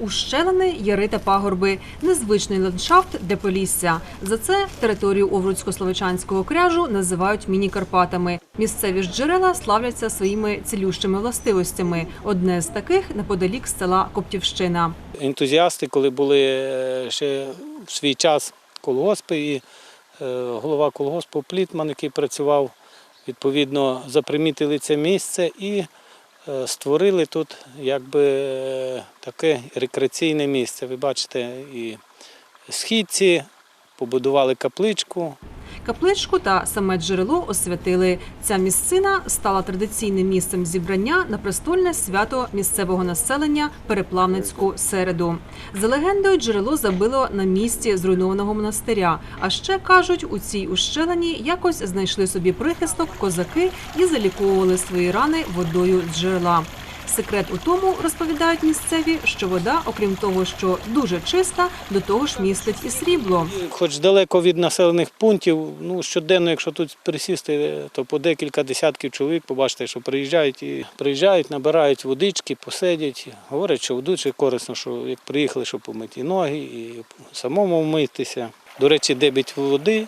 ущелини, яри та пагорби, незвичний ландшафт для Полісся. За це територію Овруцько-Словичанського кряжу називають міні-Карпатами. Місцеві ж джерела славляться своїми цілющими властивостями. Одне з таких неподалік села Коптівщина. ентузіасти, коли були е, ще в свій час колгоспи, і е, голова колгоспу Плітман, який працював, відповідно, запримітили це місце і створили тут якби е, таке рекреаційне місце. Ви бачите, і східці, побудували капличку, Капличку та саме джерело освятили. Ця місцина стала традиційним місцем зібрання на престольне свято місцевого населення Переплавницьку середу. За легендою, джерело забило на місці зруйнованого монастиря. А ще кажуть, у цій ущелині якось знайшли собі прихисток козаки і заліковували свої рани водою джерела. Секрет у тому, розповідають місцеві, що вода, окрім того, що дуже чиста, до того ж містить і срібло. Хоч далеко від населених пунктів, ну щоденно, якщо тут присісти, то по декілька десятків чоловік побачите, що приїжджають і приїжджають, набирають водички, посидять. Говорять, що дуже корисно, що як приїхали, щоб помити ноги, і самому вмитися. До речі, дебіт води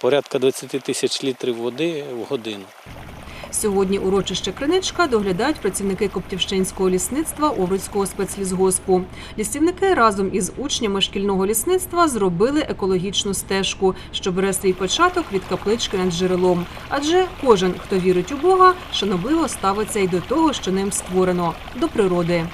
порядка 20 тисяч літрів води в годину. Сьогодні урочище Криничка доглядають працівники Коптівщинського лісництва Овруцького спецлісгоспу. Лісівники разом із учнями шкільного лісництва зробили екологічну стежку, що бере свій початок від каплички над джерелом. Адже кожен, хто вірить у Бога, шанобливо ставиться й до того, що ним створено до природи.